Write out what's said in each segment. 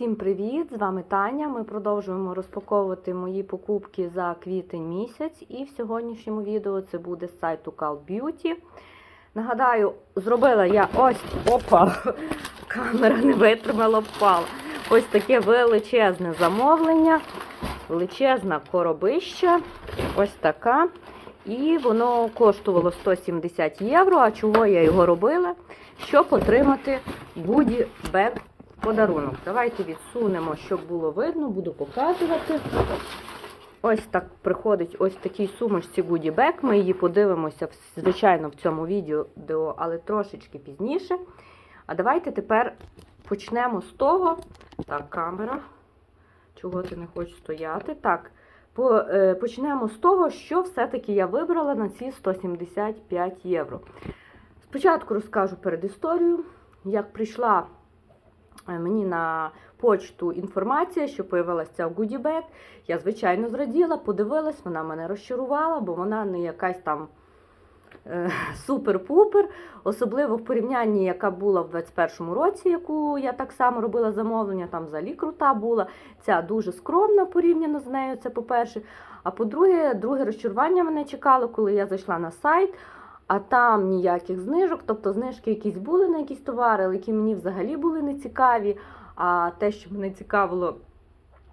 Всім привіт! З вами Таня. Ми продовжуємо розпаковувати мої покупки за квітень місяць. І в сьогоднішньому відео це буде з сайту Call Beauty. Нагадаю, зробила я ось опа! Камера не витримала, впала. Ось таке величезне замовлення, величезна коробища. Ось така. І воно коштувало 170 євро. А чого я його робила? Щоб отримати Bag подарунок. Давайте відсунемо, щоб було видно, буду показувати. Ось так приходить ось такій сумочці Goodie Bag. Ми її подивимося, звичайно, в цьому відео, але трошечки пізніше. А давайте тепер почнемо з того. Так, камера. Чого ти не хочеш стояти? Так, е, почнемо з того, що все-таки я вибрала на ці 175 євро. Спочатку розкажу перед історією, як прийшла мені на почту інформація, що появилася ця Goodie Я, звичайно, зраділа, подивилась, вона мене розчарувала, бо вона не якась там е, супер-пупер, особливо в порівнянні, яка була в 21-му році, яку я так само робила замовлення, там взагалі крута була. Ця дуже скромна порівняно з нею, це по-перше. А по-друге, друге розчарування мене чекало, коли я зайшла на сайт. А там ніяких знижок, тобто знижки якісь були на якісь товари, які мені взагалі були не цікаві. А те, що мене цікавило,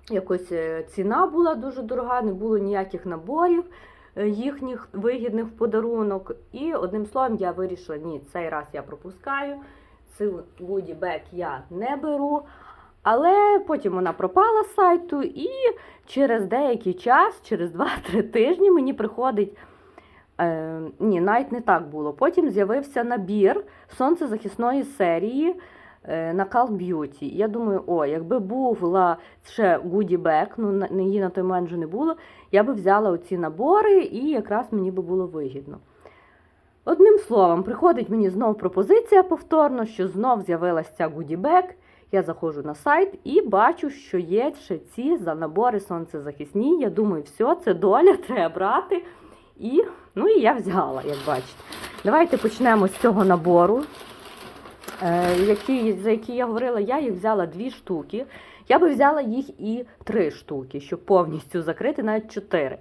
якось е, ціна була дуже дорога, не було ніяких наборів е, їхніх вигідних в подарунок. І одним словом, я вирішила, ні, цей раз я пропускаю. Цю Woody я не беру. Але потім вона пропала з сайту, і через деякий час, через 2-3 тижні, мені приходить. Е, ні, навіть не так було. Потім з'явився набір сонцезахисної серії е, на Call Beauty. Я думаю, о, якби була ще Goodie Bag, ну її на той момент вже не було, я би взяла оці набори і якраз мені би було вигідно. Одним словом, приходить мені знов пропозиція повторно, що знов з'явилася ця Bag. Я заходжу на сайт і бачу, що є ще ці за набори сонцезахисні. Я думаю, все, це доля, треба брати. І, ну і я взяла, як бачите. Давайте почнемо з цього набору, е, який, за який я говорила, я їх взяла дві штуки. Я би взяла їх і три штуки, щоб повністю закрити, навіть чотири.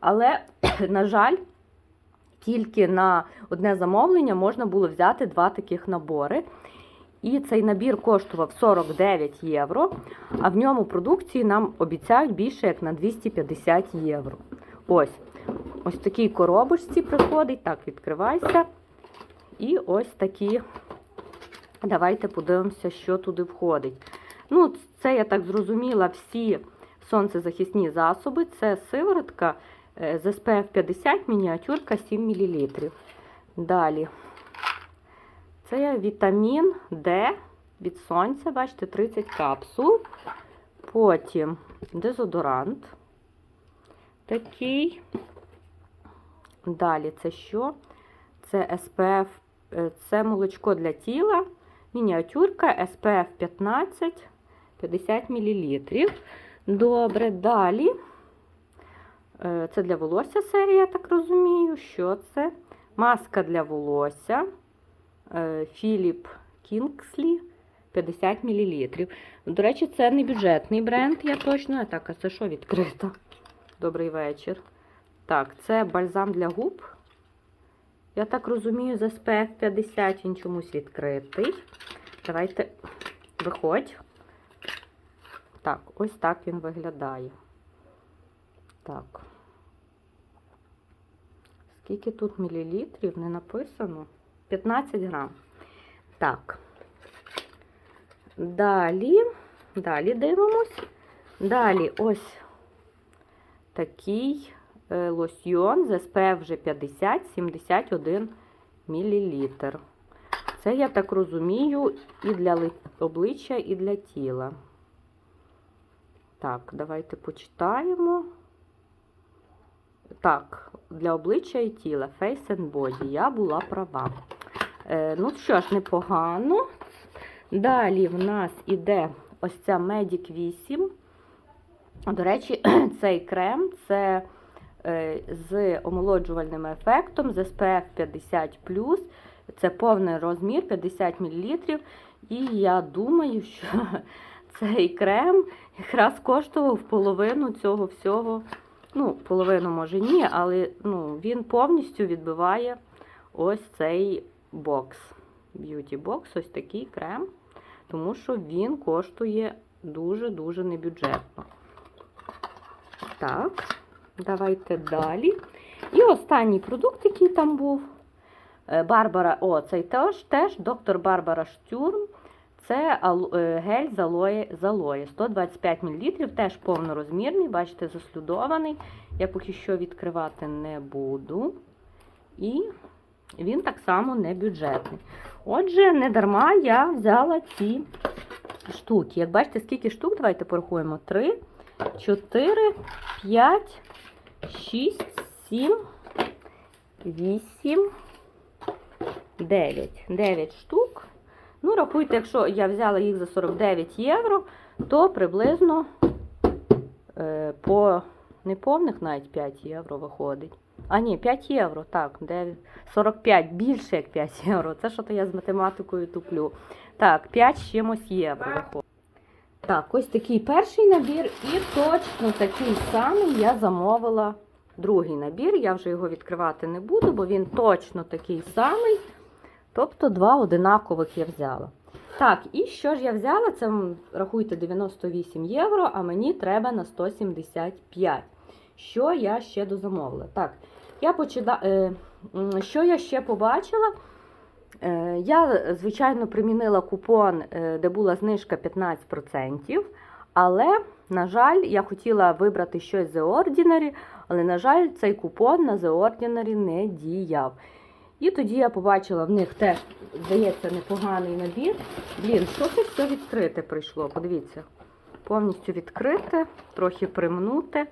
Але, на жаль, тільки на одне замовлення можна було взяти два таких набори. І цей набір коштував 49 євро, а в ньому продукції нам обіцяють більше як на 250 євро. Ось. Ось такій коробочці приходить. Так, відкривайся. І ось такі. Давайте подивимося, що туди входить. Ну, це, я так зрозуміла, всі сонцезахисні засоби. Це сиворотка е, з SPF 50, мініатюрка 7 мл. Далі. Це вітамін D від сонця, бачите, 30 капсул. Потім дезодорант такий. Далі це що? Це SPF, е, це молочко для тіла, мініатюрка SPF 15, 50 мл. Добре, далі. Е, Це для волосся серія, я так розумію. Що це? Маска для волосся. Філіп Кінгслі 50 мл. До речі, це не бюджетний бренд, я точно. Так, а це що відкрито? Добрий вечір. Так, це бальзам для губ. Я так розумію, з SPF 50 він чомусь відкритий. Давайте виходь. Так, ось так він виглядає. Так. Скільки тут мілілітрів не написано? 15 грам. Так. Далі, далі дивимось. Далі ось такий лосьйон з SPF вже 50-71 мл. Це, я так розумію, і для обличчя, і для тіла. Так, давайте почитаємо. Так, для обличчя і тіла. Face and Body. Я була права. Е, ну що ж, непогано. Далі в нас іде ось ця Medic 8. До речі, цей крем це е, з омолоджувальним ефектом, з SPF 50. Це повний розмір 50 мл. І я думаю, що цей крем якраз коштував половину цього всього. Ну, половину може ні, але ну, він повністю відбиває ось цей бокс. Б'юті бокс, ось такий крем, тому що він коштує дуже-дуже небюджетно. Так, давайте далі. І останній продукт, який там був. е, Барбара, о, цей теж, теж доктор Барбара Штюрм. Це е, гель з алоє, з алоє 125 мл, теж повнорозмірний, бачите, заслюдований. Я поки що відкривати не буду. І він так само не бюджетний. Отже, не дарма я взяла ці штуки. Як бачите, скільки штук, давайте порахуємо. 3, 4, 5, 6, 7, 8, 9. 9 штук. Ну, рахуйте, якщо я взяла їх за 49 євро, то приблизно е, по неповних навіть 5 євро виходить. А ні, 5 євро, так, 9, 45, більше як 5 євро. Це що то я з математикою туплю. Так, 5 з чимось євро виходить. Так, ось такий перший набір, і точно такий самий я замовила другий набір. Я вже його відкривати не буду, бо він точно такий самий. Тобто два одинакових я взяла. Так, і що ж я взяла? Це, рахуйте, 98 євро, а мені треба на 175. Що я ще дозамовила? Так, я почина... е, що я ще побачила? Е, я, звичайно, примінила купон, е, де була знижка 15%, але, на жаль, я хотіла вибрати щось The Ordinary, але, на жаль, цей купон на The Ordinary не діяв. І тоді я побачила в них теж, здається, непоганий набір. Блін, що все відкрите прийшло? Подивіться. Повністю відкрите, трохи примнуте.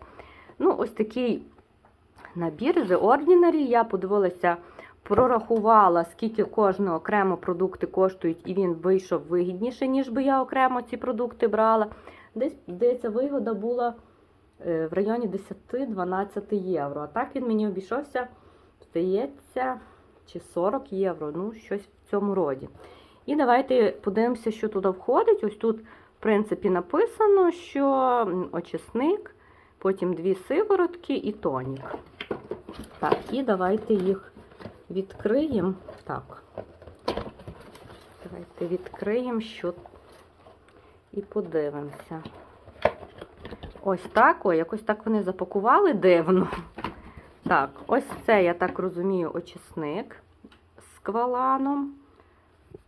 Ну, ось такий набір The Ordinary. Я подивилася, прорахувала, скільки кожного окремо продукти коштують, і він вийшов вигідніше, ніж би я окремо ці продукти брала. Десь, здається, вигода була е, в районі 10-12 євро. А так він мені обійшовся, здається, чи 40 євро, ну, щось в цьому роді. І давайте подивимося, що туди входить. Ось тут, в принципі, написано, що очисник, потім дві сиворотки і тонік. Так, і давайте їх відкриємо. Так. Давайте відкриємо, що і подивимося. Ось так, ой, якось так вони запакували дивно. Так, ось це, я так розумію, очисник з кваланом.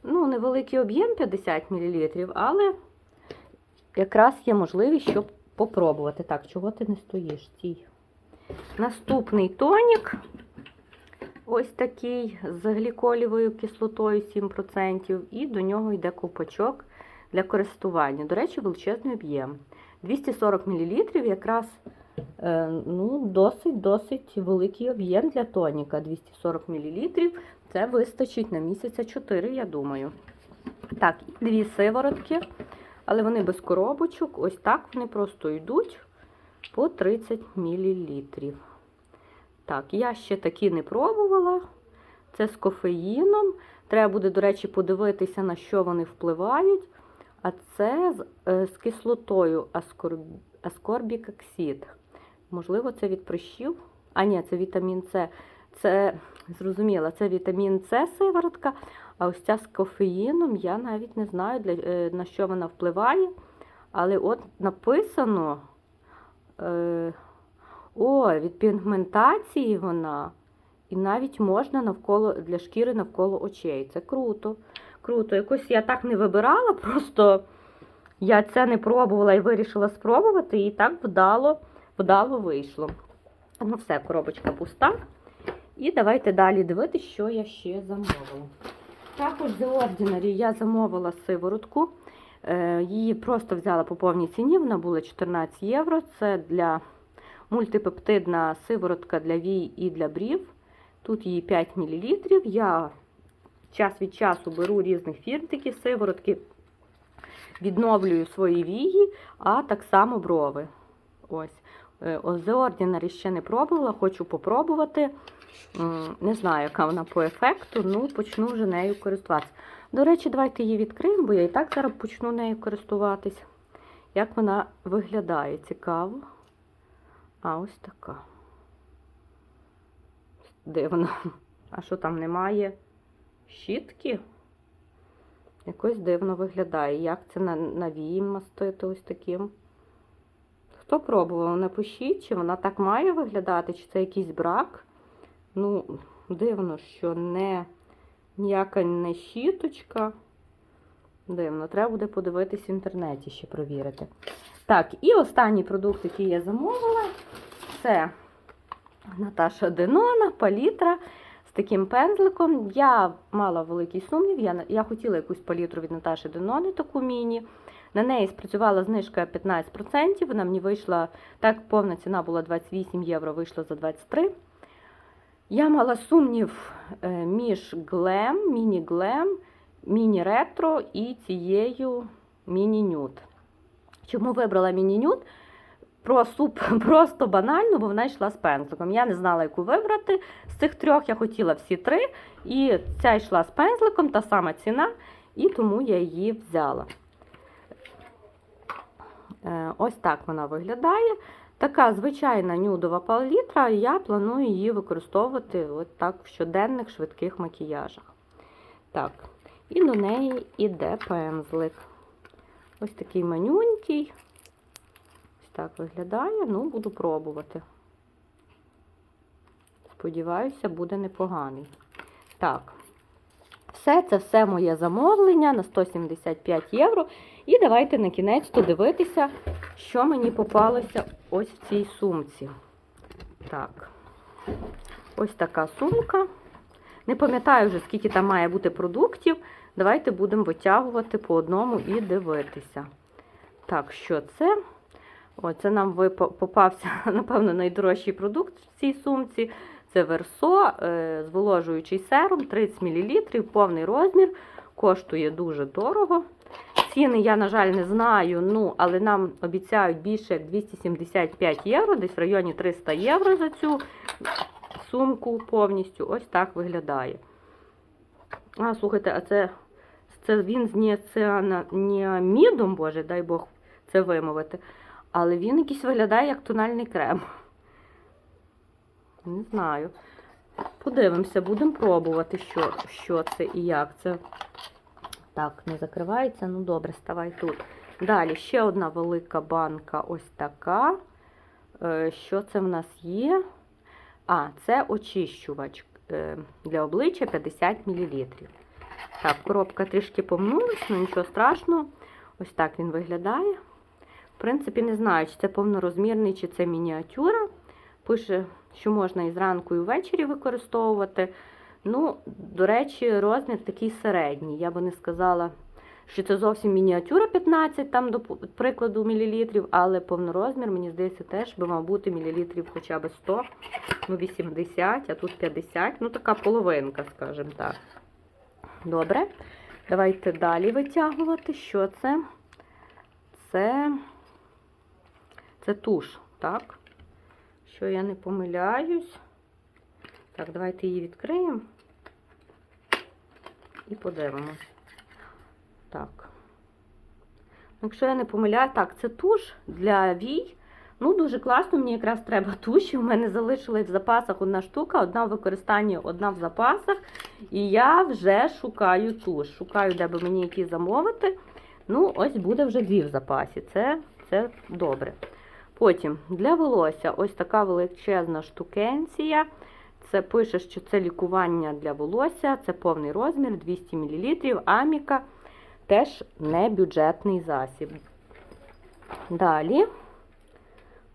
Ну, невеликий об'єм 50 мл, але якраз є можливість, щоб попробувати. Так, чого ти не стоїш? Стій. Наступний тонік. Ось такий з гліколівою кислотою 7%. І до нього йде ковпачок для користування. До речі, величезний об'єм. 240 мл якраз е, ну, досить-досить великий об'єм для тоніка. 240 мл. Це вистачить на місяця 4, я думаю. Так, дві сиворотки, але вони без коробочок. Ось так вони просто йдуть по 30 мл. Так, я ще такі не пробувала. Це з кофеїном. Треба буде, до речі, подивитися, на що вони впливають. А це з, е, з кислотою аскорб... аскорбікоксид. Можливо, це від прищів. А ні, це вітамін С. Це зрозуміло, це вітамін С сиворотка. А ось ця з кофеїном, я навіть не знаю, для, е, на що вона впливає. Але от написано. Е, о, від пігментації вона. І навіть можна навколо для шкіри навколо очей. Це круто. Круто. Якось я так не вибирала, просто я це не пробувала і вирішила спробувати, і так вдало, вдало вийшло. Ну, все, коробочка пуста. І давайте далі дивитися, що я ще замовила. Також The Ordinary я замовила сиворотку. Е, Її просто взяла по повній ціні, вона була 14 євро. Це для мультипептидна сиворотка для вій і для брів. Тут її 5 мл. Я час від часу беру різних фірм такі сиворотки, відновлюю свої вії, а так само брови. Ось. Е, The Ordinary ще не пробувала, хочу попробувати. Не знаю, яка вона по ефекту, ну почну вже нею користуватися. До речі, давайте її відкриємо, бо я і так зараз почну нею користуватись. як вона виглядає. Цікаво. А ось така. Дивно. А що там немає? Щітки? Якось дивно виглядає. Як це на, на вії мастити ось таким? Хто пробував, напишіть, чи вона так має виглядати, чи це якийсь брак. Ну, дивно, що не ніяка не щіточка. Дивно, треба буде подивитись в інтернеті ще провірити. Так, і останній продукт, який я замовила, це Наташа Денона, палітра з таким пензликом. Я мала великий сумнів, я, я хотіла якусь палітру від Наташі Денони, таку міні. На неї спрацювала знижка 15%, вона мені вийшла, так повна ціна була 28 євро, вийшла за 23. Я мала сумнів е, між Глем, міні-глем, міні-ретро і цією міні-нюд. Чому вибрала міні-нюд? Про суп просто банально, бо вона йшла з пензликом. Я не знала, яку вибрати. З цих трьох я хотіла всі три. І ця йшла з пензликом, та сама ціна, і тому я її взяла. Е, Ось так вона виглядає. Така звичайна нюдова палітра, і я планую її використовувати от так в щоденних швидких макіяжах. Так, і до неї йде пензлик. Ось такий манюнький. Ось так виглядає, ну, буду пробувати. Сподіваюся, буде непоганий. Так, все це все моє замовлення на 175 євро. І давайте на кінець дивитися, що мені попалося ось в цій сумці. Так, ось така сумка. Не пам'ятаю вже, скільки там має бути продуктів. Давайте будемо витягувати по одному і дивитися. Так, що це? О, це нам попався, напевно, найдорожчий продукт в цій сумці. Це версо, е, зволожуючий серум, 30 мл, повний розмір. Коштує дуже дорого. Ціни я, на жаль, не знаю, ну, але нам обіцяють більше як 275 євро, десь в районі 300 євро за цю сумку повністю. Ось так виглядає. А, слухайте, а це, це він з ніамідом, боже, дай Бог це вимовити. Але він якийсь виглядає як тональний крем. Не знаю. Подивимося, будемо пробувати, що, що це і як це. Так, не закривається. Ну добре, ставай тут. Далі ще одна велика банка ось така. Е, Що це в нас є? А, це очищувач е, для обличчя 50 мл. Так, коробка трішки помнулась, але нічого страшного. Ось так він виглядає. В принципі, не знаю, чи це повнорозмірний, чи це мініатюра. Пише, що можна і зранку, і ввечері використовувати. Ну, до речі, розмір такий середній. Я би не сказала, що це зовсім мініатюра 15, там, до прикладу, мілілітрів, але повнорозмір, мені здається, теж би мав бути мілілітрів хоча б 100, ну 80, а тут 50, ну така половинка, скажімо так. Добре. Давайте далі витягувати. Що це? Це, це туш, так? Що я не помиляюсь. Так, давайте її відкриємо і подивимось. Так. Якщо я не помиляю, так, це туш для вій. Ну, дуже класно, мені якраз треба туші. У мене залишилась в запасах одна штука, одна в використанні, одна в запасах. І я вже шукаю туш. Шукаю, де би мені які замовити. Ну, ось буде вже дві в запасі. Це, це добре. Потім для волосся ось така величезна штукенція. Це пише, що це лікування для волосся, це повний розмір 200 мл. Аміка теж не бюджетний засіб. Далі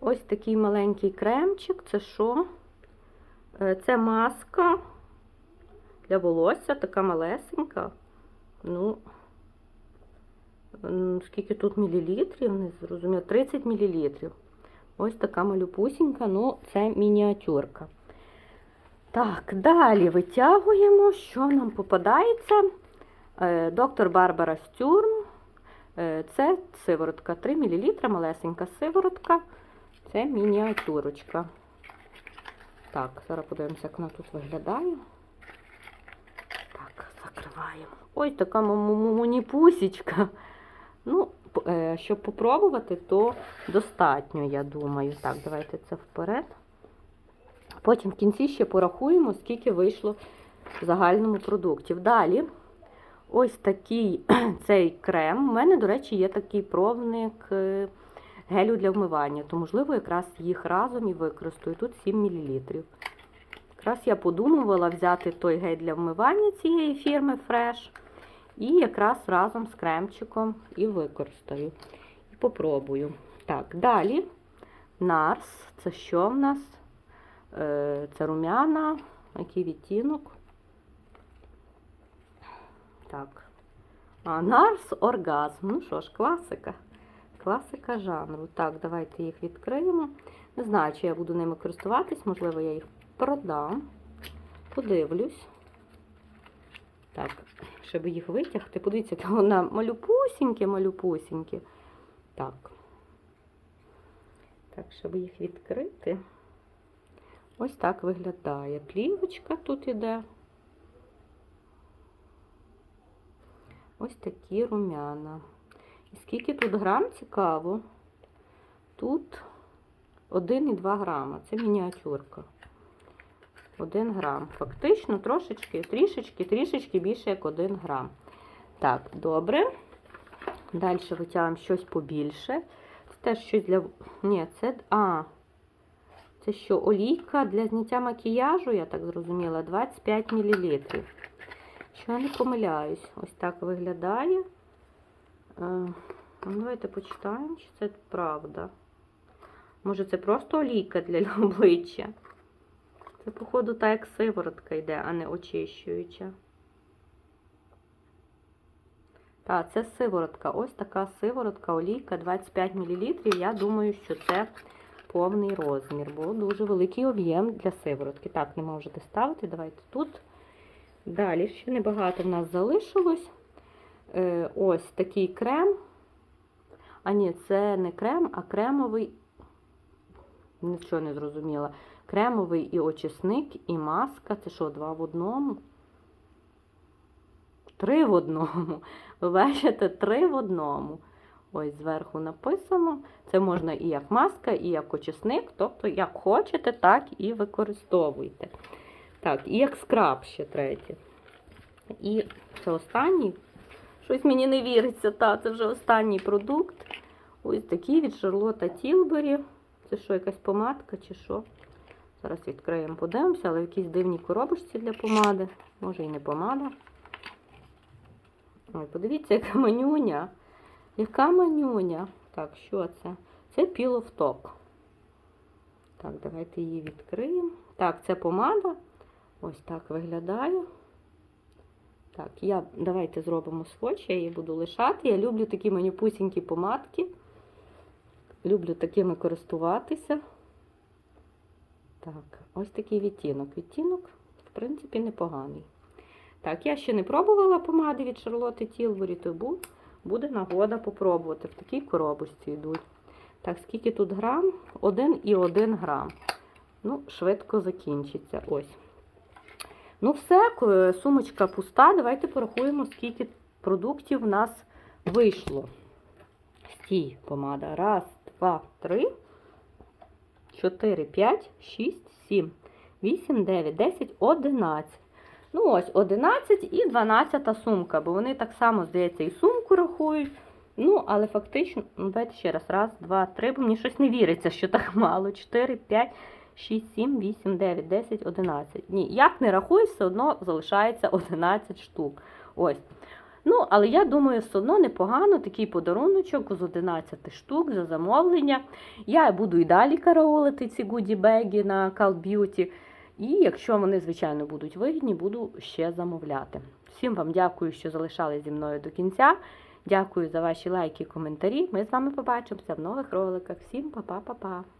ось такий маленький кремчик. Це що? Е, Це маска для волосся, така малесенька. Ну, скільки тут мілілітрів? Не зрозуміло. 30 мілілітрів. Ось така малюпусінька, ну, це мініатюрка. Так, далі витягуємо, що нам попадається. Е, Доктор Барбара Стюрм. Е, Це сиворотка 3 мл, малесенька сиворотка. Це мініатюрочка. Так, зараз подивимося, як вона тут виглядає. Так, закриваємо. Ось така муніпусічка. Ну, е, щоб попробувати, то достатньо, я думаю. Так, давайте це вперед. Потім в кінці ще порахуємо, скільки вийшло в загальному продуктів. Далі, ось такий цей крем. У мене, до речі, є такий пробник е, гелю для вмивання, то, можливо, якраз їх разом і використаю. Тут 7 мл. Якраз я подумувала взяти той гель для вмивання цієї фірми Fresh. І якраз разом з кремчиком і використаю. І попробую. Так, далі Нарс. Це що в нас? Е, Це румяна. Який відтінок? Так. А, Нарс Оргазм. Ну що ж, класика. Класика жанру. Так, давайте їх відкриємо. Не знаю, чи я буду ними користуватись, можливо, я їх продам. Подивлюсь. Так, щоб їх витягти. Подивіться, яка вона малюпусінькі, малюпусінькі. Так. Так, щоб їх відкрити. Ось так виглядає. Плівочка тут іде. Ось такі румяна. Скільки тут грам цікаво? Тут 1,2 грама. Це мініатюрка. 1 грам. Фактично трошечки, трішечки, трішечки більше, як 1 грам. Так, добре. Далі витягуємо щось побільше. Це теж щось для. Ні, це. А, це що, олійка для зняття макіяжу, я так зрозуміла, 25 мл. Що я не помиляюсь, ось так виглядає. Ну, давайте почитаємо, чи це правда. Може, це просто олійка для обличчя. Це, походу, так як сиворотка йде, а не очищуюча. Так, це сиворотка. Ось така сиворотка, олійка 25 мл. Я думаю, що це повний розмір, бо дуже великий об'єм для сиворотки. Так, не можете ставити. Давайте тут. Далі ще небагато в нас залишилось. Е, ось такий крем. А ні, це не крем, а кремовий. Нічого не зрозуміла. Кремовий і очисник, і маска. Це що, два в одному? Три в одному. Ви бачите, три в одному. Ось зверху написано. Це можна і як маска, і як очисник. Тобто, як хочете, так і використовуйте. Так, і як скраб ще третє. І це останній. Щось мені не віриться, та, це вже останній продукт. Ось такий від Шарлота Тілбері. Це що, якась помадка чи що? Зараз відкриємо, подивимося, але в якійсь дивній коробочці для помади. Може і не помада. Ой, подивіться, яка манюня. Яка манюня? Так, що це? Це піловток. Так, давайте її відкриємо. Так, це помада. Ось так виглядає. Так, я, давайте зробимо сводч, я її буду лишати. Я люблю такі манюпусінькі помадки. Люблю такими користуватися. Так, ось такий відтінок. Відтінок, в принципі, непоганий. Так, я ще не пробувала помади від Шарлоти Тілбері, то буде нагода попробувати. В такій коробочці йдуть. Так, скільки тут грам? 1,1 грам. Ну, швидко закінчиться. Ось. Ну, все, сумочка пуста. Давайте порахуємо, скільки продуктів в нас вийшло. Стій, помада. Раз, два, три, чотири, п'ять, шість, сім, вісім, дев'ять, десять, одинадцять. Ну, ось 11 і 12 сумка, бо вони так само, здається, і сумку рахують. Ну, але фактично, ну, давайте ще раз, раз, два, три, бо мені щось не віриться, що так мало. 4, 5, 6, 7, 8, 9, 10, 11. Ні, як не рахуй, все одно залишається 11 штук. Ось. Ну, але я думаю, все одно непогано такий подаруночок з 11 штук за замовлення. Я буду і далі караулити ці гуді-беги на Call Beauty. І якщо вони, звичайно, будуть вигідні, буду ще замовляти. Всім вам дякую, що залишали зі мною до кінця. Дякую за ваші лайки і коментарі. Ми з вами побачимося в нових роликах. Всім па-па-па-па!